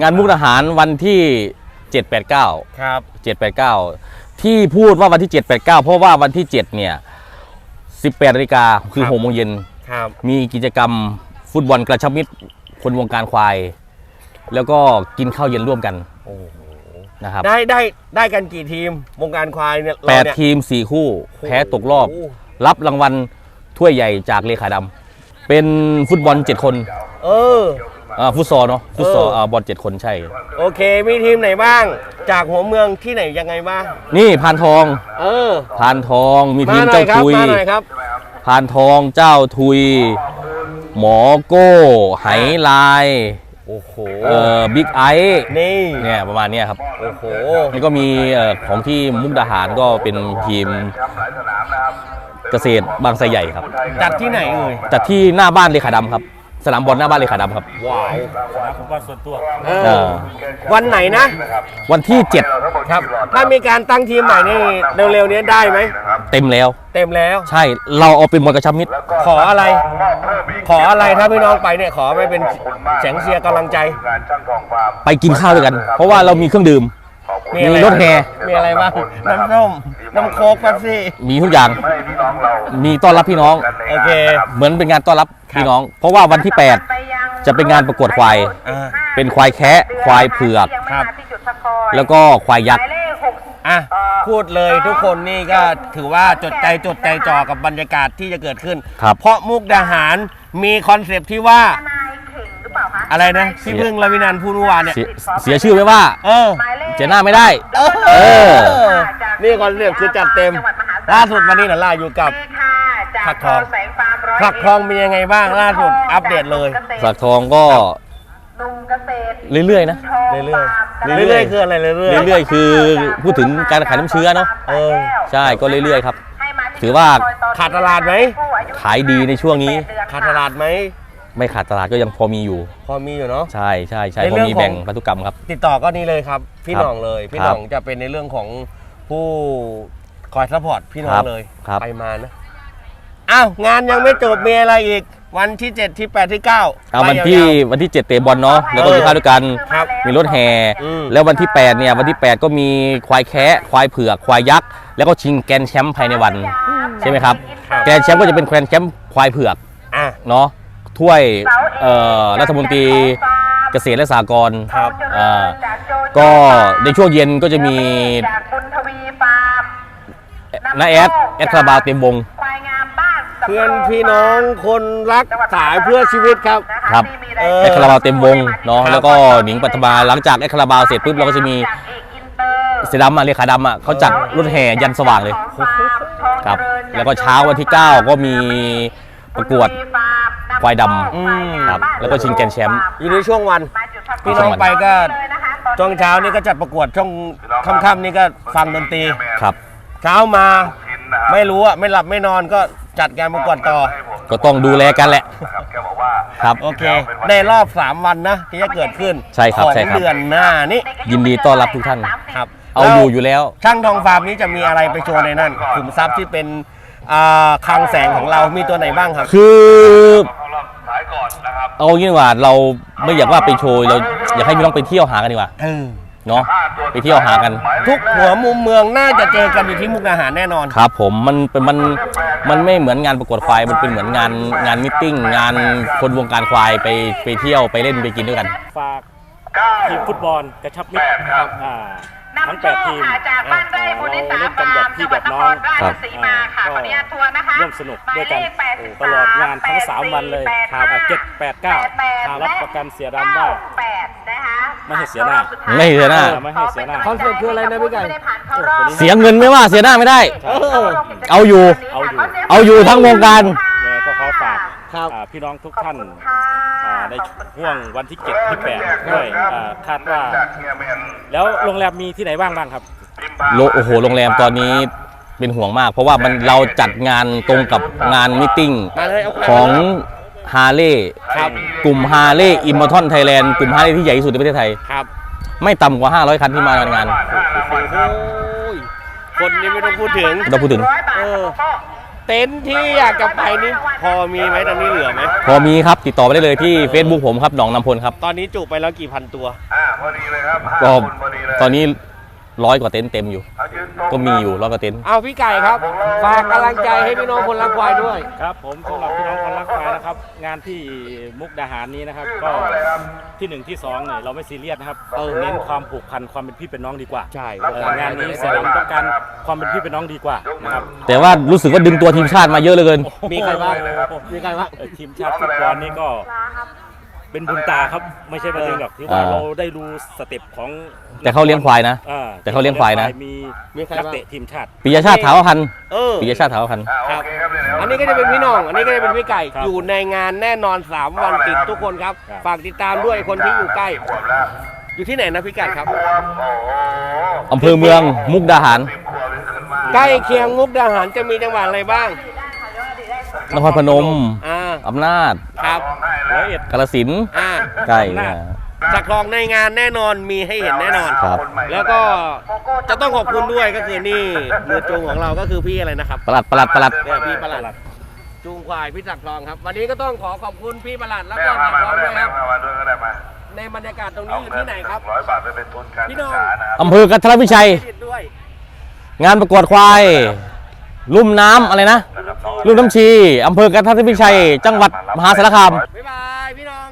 งานมุกดาหารวันที่ 789 ครับ 789 ที่พูดว่าวันที่ 789 เพราะว่าวันที่ 7 เนี่ย 18นาฬิกาคือครับ 6โมงเย็น ครับ มีกิจกรรมฟุตบอลกระชับมิตรคนวงการควาย แล้วก็กินข้าวเย็นร่วมกันโอ้โหนะครับได้ได้ได้กันกี่ทีมวงการควายเนี่ยเราแปดเนี่ยทีม 4 คู่ แพ้ตกรอบ โโหรับรางวัลถ้วยใหญ่จากเลขาดำเป็นฟุตบอล 7 คน เออ อ่าฟุตซอลเนาะฟุตซอลเออ อ่าบอล7คนใช่ โอเค มีทีมไหนบ้าง จากหัวเมืองที่ไหนยังไงบ้าง นี่พานทองเออ พานทองมีทีมามหน่อเจ้ายครับ ทุยมาหน่อยครับ พานทองเจ้าทุย หมอโก้ไหลายโอ้โห เอ่อบิ๊กไอนี่ เนี่ยประมาณเนี้ยครับ โอ้โหแล้วก็มีเอ่อของที่มุกดาหารก็เป็นทีมเกษตรบางไทรใหญ่ครับ จัดที่ไหนเอ่ย จัดที่หน้าบ้านเลขาดำครับ สนามบอลหน้าบ้านเลขาดำครับ ว้าวฟุตบอลส่วนตัว เอเอออ วันไหนนะ วันที่ ครับ ถ้ามีการตั้งทีมใหม่นี่เร็วๆนี้ได้ไหม 7 เต็มแล้ว เต็มแล้ว ใช่เราเอาเป็นบอลกระชับมิตรขออะไร ขออะไรถ้าพี่น้องไปเนี่ยขอไม่เป็นเสียงเชียร์กำลังใจ ไปกินข้าวด้วยกัน เพราะว่าเรามีเครื่องดื่ม มีอะไรมีรถแห่ มีอะไรบ้างน้ำส้ม น้ำโค้กแป๊บซี่มีทุกอย่างมีต้อนรับพี่น้อง โอเค เหมือนเป็นงานต้อนรับพี่น้อง เพราะว่าวันที่ 8 จะเป็นงานประกวดควายอ่าเป็นควายแคะควายเผือกครับแล้วก็ควายยักษ์อะพูดเลยทุกคนนี่ก็ถือว่าจดใจจดใจจ่อกับบรรยากาศที่จะเกิดขึ้นครับเพราะมุกดาหารมีคอนเซปต์ที่ว่า อะไรนะที่พึ่งลาวินันท์พูดเมื่อวานเนี่ย เสียเสียชื่อไว้ว่า เออ เจอหน้าไม่ได้ เอเออนี่คอนเซปต์คือจัดเต็ม ล่าสุดวันนี้นะล่าอยู่กับ ผักทองผักทองเป็นยังไงบ้างล่าสุดอัปเดตเลยสักทองก็เรื่อยๆนะเรื่อยๆเรื่อยๆคืออะไรเรื่อยๆ เรื่อยๆคือพูดถึงการขายน้ำเชื้อเนาะเออ ใช่ก็เรื่อยๆครับ ถือว่า ขาดตลาดไหม ขายดีในช่วงนี้ ขาดตลาดไหม ไม่ขาดตลาดก็ยังพอมีอยู่ พอมีอยู่เนาะ ใช่ใช่ใช่ในพอเรื่องมีของแบ่งพันธุกรรมครับ ติดต่อก็นี่เลยครับ พี่ครับหน่องเลย พี่คหรับน่องจะเป็นในเรื่องของผู้คอยซัพพอร์ตพี่น้อคงรับเลยครับ ไปมานะอ้าวงานยังไม่จบมีอะไรอีก วันที่7ที่8ที่9เอาวันที่วันที่ 7 เตะบอลเนาะแล้วก็มีข้าวด้วยกัน ครับ มีรถแห่อืม แล้ววันที่ 8 เนี่ย วันที่ 8 ก็มีควายแคะควายเผือก ควายยักษ์ แล้วก็ชิงแกรนด์แชมป์ภายในวัน ใช่ไหมครับ ครับ แกรนด์แชมป์ก็จะเป็นแกรนด์แชมป์ควายเผือก อะ เนาะ ถ้วยเอ่อรัฐมนตรีเกษตรและสหกรณ์ครับอ่าก็ในช่วงเย็นก็จะมีจากบุญทวีฟาร์มน้าแอดแอดคาราบาวเต็มวงควายงามบ้านสำโรงเพื่อนพี่น้องคนรักสายเพื่อชีวิตครับนะคะครับที่มีเออแอดคาราบาวเต็มวงเนาะครับแล้วก็หนิงปัทมาหลังจากแอดคาราบาวเสร็จปุ๊บเราก็จะมีจากเอกอินเตอร์เสอดำอะเลขาดำอะเขาจัดรถแห่ยันสว่างเลยของฟาร์มทองครับเจริญแล้วก็เช้าวันที่ 9 ก็มีประกวดบุญทฟาร์ม ควายดำควายงามครับบ้านแล้วก็ชิงแกรนด์แชมป์อยู่ในช่วงวันมาจุดพักพี่น้องไปก็เลยนะคะตอนช่วงเช้านี่ก็จัดประกวดช่วงค่ำๆนี่ก็ฟังดนตรีครับ เช้ามาไม่รู้อะไม่หลับไม่นอนก็จัดการประกวดต่อ ก็ต้องดูแลกันแหละครับโอเค ในรอบ 3 วันนะที่จะเกิดขึ้นใช่ครับของใช่ครับเดือนหน้านี้ยินดีต้อนรับทุกท่านครับ เอาอยู่อยู่แล้ว ช่างทองฟาร์มนี้จะมีอะไรไปโชว์ในนั้นขุมทรัพย์ที่เป็นอ่าคลังแสงของเรามีตัวไหนบ้างครับ คือ เอางี้ดีกว่าเราไม่อยากว่าไปโชว์เราอยากให้พี่น้องไปเที่ยวหากันดีกว่าเออ เนาะไปเที่ยวหากัน ทุกหัวมุมเมืองน่าจะเจอกันอยู่ที่มุกดาหารแน่นอน ครับผมมันเป็นมันมันไม่เหมือนงานประกวดควายมันเป็นเหมือนงานงานมิทติ้งงานคนวงการควายไปไปเที่ยวไปเล่นไปกินด้วยกัน ฝากทีมฟุตบอลกระชับมิตรครับอ่าทั้งนำโชแปดคทีมค่ะจากบ้านไร่อ่าบุญเรานิสาเล่นกันฟาแบร์บมพี่จังหแบวัดบนคน้อง รราชสีมาค่ะ ขออนุญาตทวนนะคะร่วมสนุกด้วยกันหมายเลขโอ้83ตลอดงานทั้ง 3 วันเลยครับเจ็ดแปดเก้าทารับประกันเสียดำว่าแปดนะคะไม่ให้เสียหน้าไม่ให้เสียหน้าไม่ให้เสียหน้าคอนเซ็ปต์คืออะไรนะพี่ไก่ม่ด้ผ่านเข้ารอบเสียเงินไม่ว่าเสียหน้าไม่ได้ เออเอาอยู่เอาอยู่ เอาอยู่ทั้งวงการยังไงก็ขอฝากครับอ่าพี่น้องทุกขอบท่านคุณค่ะอ่าในห่วงวันที่7ที่8ด้วยอ่าคาดว่า แล้วโรงแรมมีที่ไหนบ้างบ้างครับโลโอ้โหโรงแรมตอนนี้ เป็นห่วงมาก เพราะว่ามันเราจัดงานตรงกับงานมิทติ้งมาเลยเอาของฮาร์เลย์ครับกลุ่มฮาร์เลย์อิมมอร์ทอนไทยแลนด์กลุ่มฮาร์เลย์ที่ใหญ่ที่สุดในประเทศไทย ครับไม่ต่ำกว่า 500 คันที่มางานโอ้ยคนนี้ไม่ต้องพูดถึง เราพูดถึงร้อยบาทเออพ่อเต็นท์ที่อยากจะไปนี่พอมีไหมตอนนี้เหลือไหม พอมีครับติดต่อไปได้เลยที่ Facebook ผมครับหนองนำพลครับ ตอนนี้จุไปแล้วกี่พันตัว ก็ตอนนี้ ร้อยกว่าเต็นท์เต็มอยู่ ก็มีอยู่ร้อยกว่าเต็นท์เอาพี่ไก่ครับ ฝากกำลังใจให้พี่น้องคนรักควายด้วย ครับผมสำหรับพี่น้องคนรักควายนะครับ งานที่มุกดาหารนี้นะครับ ก็ที่หนึ่งที่สองเนี่ยเราไม่ซีเรียสนะครับเออเน้นความผูกพันความเป็นพี่เป็นน้องดีกว่าใช่เอองานนี้เสียดำต้องการความเป็นพี่เป็นน้องดีกว่านะครับแต่ว่ารู้สึกว่าดึงตัวทีมชาติมาเยอะเหลือเกิน มีใครบ้างมีใครบ้างเอ่อทีมชาติฟุตบอลนี่ก็ เป็นบุญตาครับไม่ใช่มาดึงหรอกที่ว่าอ่าเราได้รู้สเต็ปของแต่เขาเลี้ยงควายนะ อ่ แต่เขาเลี้ยงควายนะ มีมีใครนักบ้าง เตะทีมชาติปิยชาติถาวรพันธ์เออ ปิยชาติถาวรพันธ์ ครับ อันนี้ก็จะเป็นพี่น้อง อันนี้ก็จะเป็นพี่ไก่ ครับอยู่ในงานแน่นอน 3 วันติดทุกคนครับ ครับ ฝากติดตามด้วยคนที่อยู่ใกล้ อยู่ที่ไหนนะพี่ไก่ครับ อำเภอเมืองมุกดาหาร ใกล้เคียงมุกดาหารจะมีจังหวัดอะไรบ้าง นครพนม อ่า อำนาจ ครับ ร้อยเอ็ด กาฬสินธุ์อ่า ใกล้อำนา จนะสักทองในงานแน่นอนมีให้เห็นแน่นอน ครับ แล้วก็จะต้องขอบคุณด้วยก็คือนี่มือจูงของเราก็คือพี่อะไรนะครับประหลัดประหลัดประหลัด เนี่ยพี่ประหลัดจูงควายพี่สักทองครับ วันนี้ก็ต้องขอขอบคุณพี่ประหลัดแล้วก็สักทองด้วยครับในบรรยากาศตรงนี้อยู่ที่ไหนครับ ร้อยบาทไปเป็นทุนการพี่ศึน้กอง ษานะครับอำเภอกันทรวิชัยติดด้วยงานประกวดควาย ลุ่มน้ำอะไรนะลุ่มน้ำชีอำเภอกันทรวิชัย จังหวัดมหาสารคาม บ๊ายบายพี่น้อง